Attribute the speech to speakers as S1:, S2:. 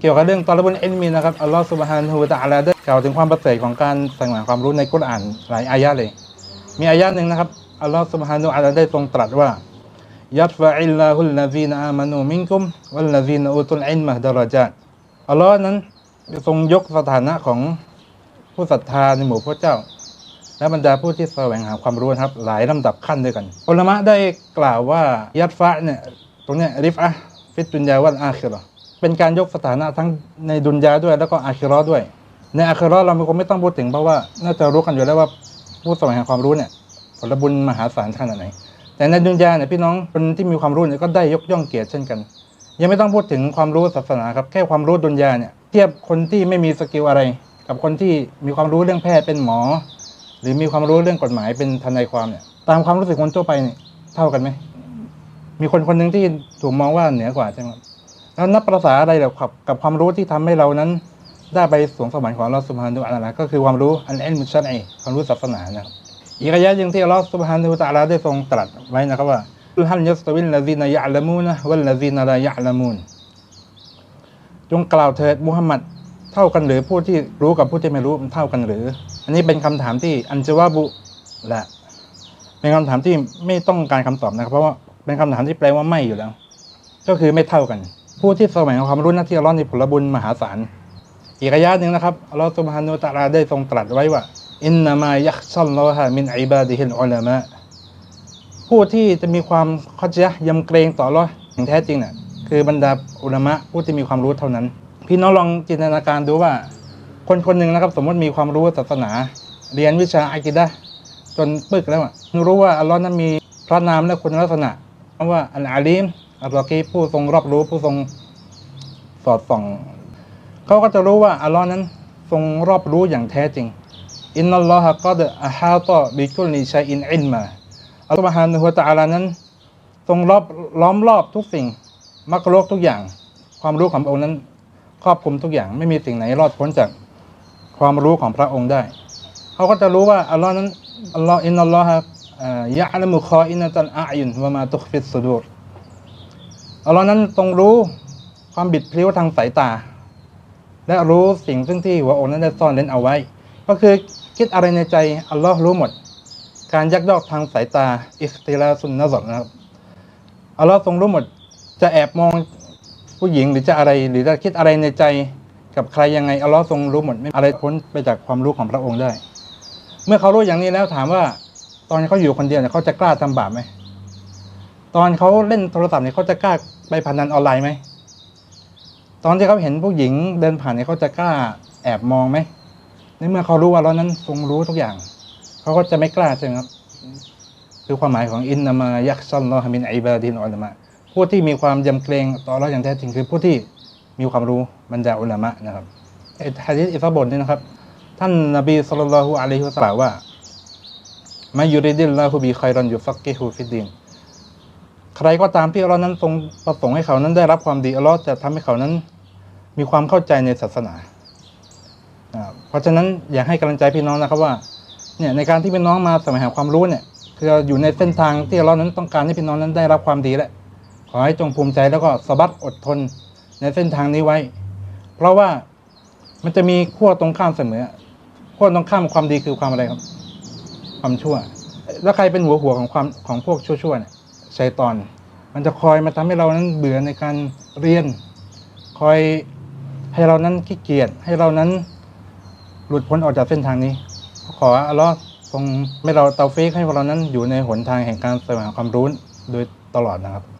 S1: เกี่ยวกับเรื่องตอลบุนเอ็นมีนะครับอัลลอฮฺสุบฮานฮูวะตะอาลาได้กล่าวถึงความประเสริฐของการแสวงหาความรู้ในกุรอานหลายอายะเลย มีอายะหนึ่งนะครับอัลลอฮฺสุบฮานะฮูวะตะอาลาได้ทรงตรัสว่ายัตฟะอิลลาฮุลลาซีนอามานูมินกุมวัลลาซีนอูตุลอิลมะดะรจาตอัลลอฮ์นั้นทรงยกสถานะของผู้ศรัทธาในหมู่พระเจ้า และบรรดาผู้ที่แสวงหาความรู้ครับ หลายลำดับขั้นด้วยกันอุลามะได้กล่าวว่ายัตฟะเนี่ยตรงเนี้ยริฟอะฟิดดุนยาวัลอาคิเราะห์ เป็นการยกสถานะทั้งในดุนยาด้วย แล้วก็อาคิราะห์ด้วย ในอาคิเราะห์เราคงไม่ต้องพูดถึงเพราะว่าน่าจะรู้กันอยู่แล้วว่าผู้แสวงหาความรู้เนี่ยผลบุญมหาศาลขนาดไหน แต่ในดุนยาเนี่ยพี่น้องคนที่มีความรู้เนี่ยก็ได้ยกย่องเกียรติเช่นกัน ยังไม่ต้องพูดถึงความรู้ศาสนาครับแค่ความรู้ดุนยาเนี่ยเทียบคนที่ไม่มีสกิลอะไร กับคนที่มีความรู้เรื่องแพทย์เป็นหมอ หรือมีความรู้เรื่องกฎหมายเป็นทนายความเนี่ยตามความรู้สึกคนทั่วไปเนี่ยเท่ากันไหมมีคนคนหนึ่งที่ถูกมองว่าเหนือกว่าใช่ไหม แล้วนับประษาอะไรกับกับกับความรู้ที่ทำให้เรานั้น ได้ไปสวงสวรรค์ของอัลลอฮฺสุบฮานุอัลลอฮ์ก็คือความรู้อันเอ็นมุชันไอความรู้ศาสนานะครับอีกระยะหนึ่งที่อัลลอฮฺสุบฮานุตะอาลาได้ทรงตรัสไว้นะครับว่าฮันยัสตวินละซีนยะละมูนะวัลละซีนลายะละมูนจงกล่าวเถิดมุฮัมมัดเท่ากันหรือผู้ที่รู้กับผู้ที่ไม่รู้มันเท่ากันหรือ อันนี้เป็นคำถามที่อันจะว่าบุและเป็นคำถามที่ไม่ต้องการคำตอบนะครับ เพราะว่าเป็นคำถามที่แปลว่าไม่อยู่แล้ว ก็คือไม่เท่ากัน ผู้ที่แสวงหาความรู้หน้าที่อัลลอฮ์ในผลบุญมหาศาลอีกระยะหนึ่งนะครับอัลลอฮฺสุบฮานุตะลาได้ทรงตรัสไว้ว่า อินนามายักชัลลอฮะมินอิบาดิฮิลอุลามะผู้ที่จะมีความข้าใจยำเกรงต่ออัลลอฮ์อย่างแท้จริงเนี่ยคือบรรดาอุลามะผู้ที่มีความรู้เท่านั้น พี่น้องลองจินตนาการดูว่า คนคนหนึ่งนะครับ สมมติมีความรู้ศาสนา เรียนวิชาอากิดะจนปึกแล้วอะรู้ว่าอัลลอฮ์นั้นมีพระนามและคุณลักษณะว่าอัลอาลีม อัลลอฮ์กีผู้ทรงรอบรู้ผู้ทรงสอดส่องเขาก็จะรู้ว่าอัลลอฮ์นั้นทรงรอบรู้อย่างแท้จริงอินนัลลอฮะก็เดอะฮาตอบิคุลนิชัยอินอินมาอัลลอฮ์ฮานุฮะตะอาลานั้น ทรงรอบล้อมรอบทุกสิ่งมรรคโลกทุกอย่าง ความรู้ของพระองค์นั้น ครอบคลุมทุกอย่างไม่มีสิ่งไหนรอดพ้นจากความรู้ของพระองค์ได้เขาก็จะรู้ว่าอัลลอฮ์นั้นอัลลอฮ์อินนัลลอฮะยะอัลมุคออินตันอายุนวะมาตุคฟิสสุดูร อัลลอฮ์นั้นทรงรู้ความบิดพลิ้วทางสายตา และรู้สิ่งซึ่งที่หัวอกนั้นได้ซ่อนเร้นเอาไว้ ก็คือคิดอะไรในใจอัลลอฮ์รู้หมด การยักยอกทางสายตาอิสติลาซุนนะซอดนะครับอัลลอฮ์ทรงรู้หมดจะแอบมองผู้หญิงหรือจะอะไรหรือจะคิดอะไรในใจกับใครยังไงอัลลอฮ์ทรงรู้หมดไม่อะไรพ้นไปจากความรู้ของพระองค์ได้ เมื่อเขารู้อย่างนี้แล้วถามว่า ตอนเขาอยู่คนเดียวเนี่ยเขาจะกล้าทำบาปไหม ตอนเขาเล่นโทรศัพท์เนี่ยเขาจะกล้าไปพนันออนไลน์ไหม ตอนที่เขาเห็นผู้หญิงเดินผ่านเนี่ยเขาจะกล้าแอบมองไหม ในเมื่อเขารู้ว่าเรานั้นทรงรู้ทุกอย่าง เขาก็จะไม่กล้าใช่ไหมครับ คือความหมายของอินนามายักซัลลอฮ์มินอิบาดินอัลมะผู้ที่มีความยำเกรงต่อเราอย่างแท้จริงคือผู้ที่มีความรู้บรรดาอุลามะนะครับไอฮะดิษอิสบทนี่นะครับ ท่านนบีสุลต่านละฮุอะลัยฮิวะสัลลัมว่ามายุริดิลลาฮุบีคอยรอนยุฟักกิฮูฟิดดิน ใครก็ตามที่อัลลอฮ์นั้นทรงประสงค์ให้เขานั้นได้รับความดีอัลลอฮ์จะทำให้เขานั้นมีความเข้าใจในศาสนาเพราะฉะนั้นอยากให้กำลังใจพี่น้องนะครับว่าเนี่ยในการที่พี่น้องมาแสวงหาความรู้เนี่ยคืออยู่ในเส้นทางที่อัลลอฮ์นั้นต้องการให้พี่น้องนั้นได้รับความดีแหละขอให้จงภูมิใจแล้วก็สะบัดอดทนในเส้นทางนี้ไว้ เพราะว่ามันจะมีขั้วตรงข้ามเสมอขั้วตรงข้ามความดีคือความอะไรครับ ความชั่ว แล้วใครเป็นหัวหัวของความของพวกชั่วๆเนี่ย ชัยตอน มันจะคอยมาทำให้เรานั้นเบื่อในการเรียน คอยให้เรานั้นขี้เกียจให้เรานั้นหลุดพ้นออกจากเส้นทางนี้ ขออัลลอฮ์ทรงไม่เราเตาเฟกให้พวกเรานั้นอยู่ในหนทางแห่งการแสวงหาความรู้โดยตลอดนะครับ